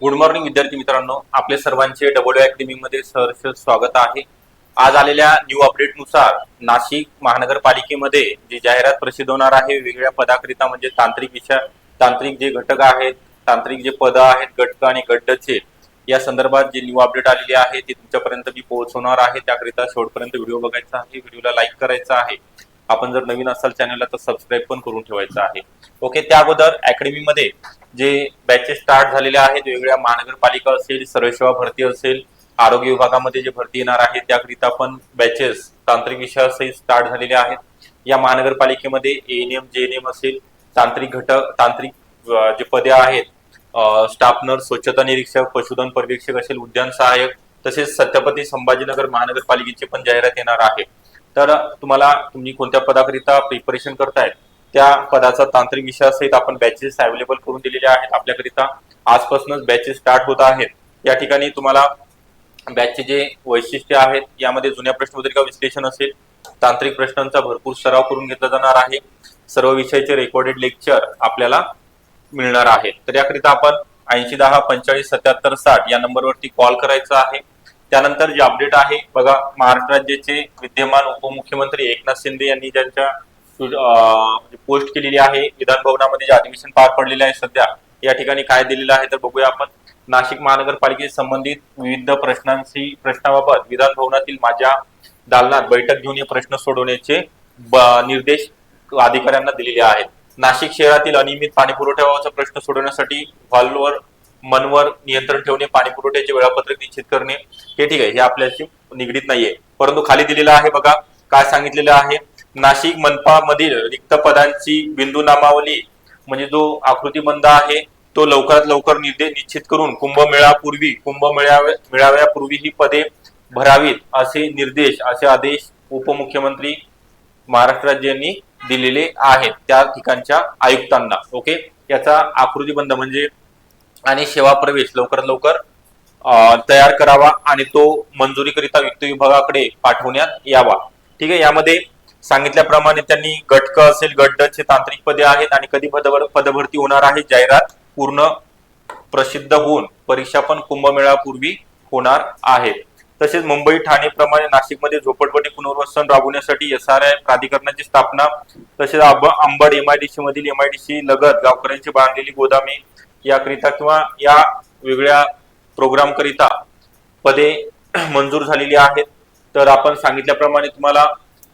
Good morning विद्यार्थी मित्रांनो. आपले सर्वांचे डब्ल्यू अकॅडमी मध्ये सहर्ष स्वागत आहे. आज आलेल्या न्यू अपडेटनुसार नाशिक महानगरपालिकेमध्ये जी जाहिरात प्रसिद्ध होणार आहे वेगवेगळ्या पदाकरिता म्हणजे तांत्रिक विषय तांत्रिक जे घटक आहेत तांत्रिक जे पद आहेत घटक आणि गड्डचे या संदर्भात जे न्यू अपडेट आलेली आहे ती तुमच्यापर्यंत मी पोहोचवणार आहे. त्याकरिता शेवटपर्यंत व्हिडिओ बघायचा आहे व्हिडिओला लाईक करायचा आहे. आपण जर नवीन असाल चॅनलला तर सबस्क्राईब पण करून ठेवायचं आहे. ओके त्या अगोदर अकॅडमीमध्ये जे बॅचेस स्टार्ट झालेले आहेत वेगवेगळ्या महानगरपालिका असेल सर्वसेवा भरती असेल आरोग्य विभागामध्ये जे भरती येणार आहे त्याकरिता पण बॅचेस तांत्रिक विषयासहित स्टार्ट झालेले आहेत. या महानगरपालिकेमध्ये एएनएम जेएनएम असेल तांत्रिक घटक तांत्रिक जे पदे आहेत स्टाफ नर्स स्वच्छता निरीक्षक पशुधन पर्यवेक्षक असेल उद्यान सहाय्यक तसेच सत्यपती संभाजीनगर महानगरपालिकेची पण जाहिरात येणार आहे. तर तुम्हाला तुम्ही कोणत्या पदाकरिता प्रिपरेशन करतायत त्या पदाचा तांत्रिक विषयासहित आपण बॅचेस अवेलेबल करून दिलेल्या आहेत. आपल्याकरिता आजपासूनच बॅचेस स्टार्ट होत आहेत. या ठिकाणी तुम्हाला बॅचचे जे वैशिष्ट्य आहेत यामध्ये जुन्या प्रश्नपत्रिका विश्लेषण असेल तांत्रिक प्रश्नांचा भरपूर सराव करून घेतला जाणार आहे. सर्व विषयाचे रेकॉर्डेड लेक्चर आपल्याला मिळणार आहे तर याकरिता आपण ऐंशी दहा पंचेचाळीस सत्याहत्तर साठ या नंबरवरती कॉल करायचा आहे. त्यानंतर जे अपडेट आहे बघा महाराष्ट्र राज्याचे विद्यमान उपमुख्यमंत्री एकनाथ शिंदे यांनी ज्यांच्या पोस्ट म्हणजे केलेली आहे. विधान भवनामध्ये जे अधिवेशन पार पडलेले आहे सध्या या ठिकाणी काय दिलेलं आहे तर बघूया आपण. नाशिक महानगरपालिकेशी संबंधित विविध प्रश्नांशी प्रश्नाबाबत विधान भवनातील माझ्या दालनात बैठक घेऊन हे प्रश्न सोडवण्याचे ब- निर्देश अधिकाऱ्यांना दिलेले आहेत. नाशिक शहरातील अनियमित पाणीपुरवठ्याचा प्रश्न सोडवण्यासाठी हॉलवर मनवर नियंत्रण ठेवणे पाणीपुरवठ्याचे वेळापत्रक निश्चित करणे हे ठीक आहे हे आपल्याशी निगडीत नाहीये. परंतु खाली दिलेलं आहे बघा काय सांगितलेलं आहे. नाशिक मनपामधील रिक्त पदांची बिंदू नामावली म्हणजे जो आकृतीबंध आहे तो लवकरात लवकर निर्देश निश्चित करून कुंभमेळापूर्वी कुंभमेळाव्या मेळाव्यापूर्वी ही पदे भरावीत असे निर्देश असे आदेश उपमुख्यमंत्री महाराष्ट्र राज्यांनी दिलेले आहेत त्या ठिकाणच्या आयुक्तांना. ओके? याचा आकृतीबंध म्हणजे आणि सेवा प्रवेश लवकरात लवकर तयार करावा आणि तो मंजुरीकरिता वित्त विभागाकडे पाठवण्यात यावा. ठीक आहे? यामध्ये सांगितल्याप्रमाणे त्यांनी गटक असेल गड्डचे तांत्रिक पदे आहेत आणि कधी पदभर पदभरती होणार आहे. जाहिरात पूर्ण प्रसिद्ध होऊन परीक्षा पण कुंभमेळापूर्वी होणार आहे. तसेच मुंबई ठाणे प्रमाणे नाशिकमध्ये झोपडपट्टी पुनर्वसन राबवण्यासाठी एस आर आय प्राधिकरणाची स्थापना तसेच अंबड एमआयडीसी मधील एमआयडीसी लगत गावकऱ्यांची बांधलेली गोदामे याकरिता किंवा या वेगळ्या प्रोग्राम करिता पदे मंजूर झालेली आहेत. तर आपण सांगितल्याप्रमाणे तुम्हाला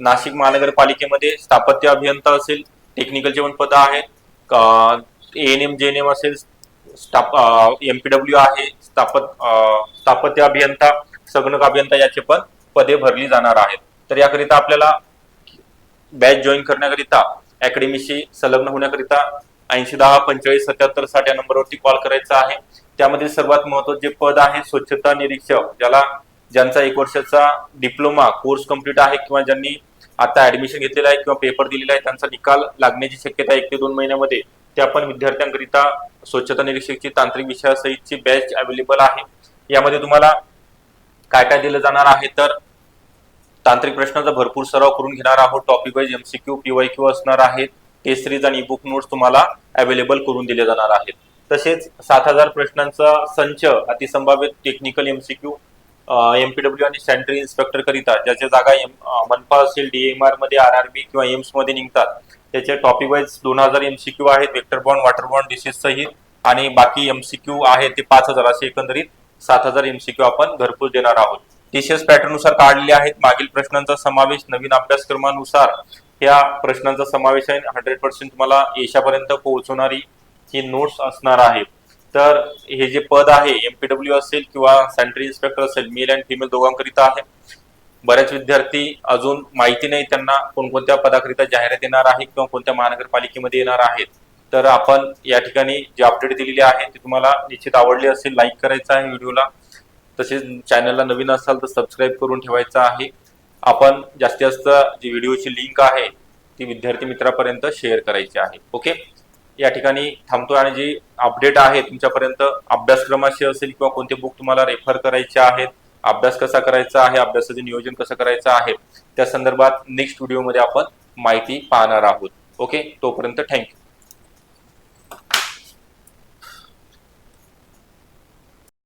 नाशिक महानगरपालिकेमध्ये स्थापत्य अभियंता असेल टेक्निकलचे पण पद आहेत N M J N M असेल स्थाप एमपीडब्ल्यू आहे स्थापत स्थापत्य अभियंता संगणक अभियंता याचे पण पदे भरली जाणार आहेत. तर याकरिता आपल्याला बॅच जॉईन करण्याकरिता अकॅडमीशी संलग्न होण्याकरिता ऐंशी दहा पंचेचाळीस सत्याहत्तर साठ या नंबरवरती कॉल करायचा आहे. त्यामध्ये सर्वात महत्त्वाचे पद आहे स्वच्छता निरीक्षक ज्याला ज्यांचा एक वर्षाचा डिप्लोमा कोर्स कंप्लीट आहे किंवा ज्यांनी आता ऍडमिशन घेतलेलं आहे किंवा पेपर दिलेला आहे त्यांचा निकाल लागण्याची शक्यता एक ते दोन महिन्यामध्ये. त्या पण विद्यार्थ्यांकरिता स्वच्छता निरीक्षकची तांत्रिक विषयासहितची बॅच अवेलेबल आहे. यामध्ये तुम्हाला काय काय दिलं जाणार आहे तर तांत्रिक प्रश्नाचा भरपूर सराव करून घेणार आहोत. Topic wise MCQ P Y Q असणार आहेत. टेस्ट सिरीज आणि बुक नोट्स तुम्हाला अवेलेबल करून दिले जाणार आहेत. तसेच सात हजार प्रश्नांचा संच अतिसंभाव्य टेक्निकल एमसीक्यू एमपीडब्ल्यू आणि सॅनिटरी इन्स्पेक्टर करिता ज्याच्या जागा एम मनपा असेल डीएमआरमध्ये आर आर बी किंवा एम्समध्ये निघतात. त्याचे टॉपिक वाईज दोन हजार एमसीक्यू आहेत vector bond water bond disease सहित आणि बाकी एमसीक्यू आहे ते पाच हजार असे एकंदरीत सात हजार एमसीक्यू आपण घरपोच देणार आहोत. टीसीएस पॅटर्ननुसार काढलेले आहेत. मागील प्रश्नांचा समावेश नवीन अभ्यासक्रमानुसार या प्रश्नांचा समावेश आहे. हंड्रेड पर्सेंट तुम्हाला येशापर्यंत पोहोचवणारी ही नोट्स असणार आहे तर हे जे पद आहे एमपीडब्ल्यू असेल किंवा सॅनिटरी इन्स्पेक्टर असेल मेल अँड फिमेल दोघांकरिता आहे. बऱ्याच विद्यार्थी अजून माहिती नाही त्यांना कोणकोणत्या पदाकरिता जाहिरात येणार आहे किंवा कोणत्या महानगरपालिकेमध्ये येणार आहेत. तर आपण या ठिकाणी जे अपडेट दिलेले आहे ते तुम्हाला निश्चित आवडले असेल लाईक करायचं आहे व्हिडिओला. तसेच चॅनलला नवीन असाल तर सबस्क्राईब करून ठेवायचं आहे. आपण जास्तीत जास्त जी व्हिडिओची लिंक आहे ती विद्यार्थी मित्रापर्यंत शेअर करायची आहे. ओके या ठिकाणी थांबतो आणि जी अपडेट आहे तुमच्यापर्यंत अभ्यासक्रमाशी असेल किंवा कोणते बुक तुम्हाला रेफर करायचे आहेत अभ्यास कसा करायचा आहे अभ्यासाचे नियोजन कसं करायचं आहे त्या संदर्भात नेक्स्ट व्हिडिओमध्ये आपण माहिती पाहणार आहोत. ओके तोपर्यंत थँक्यू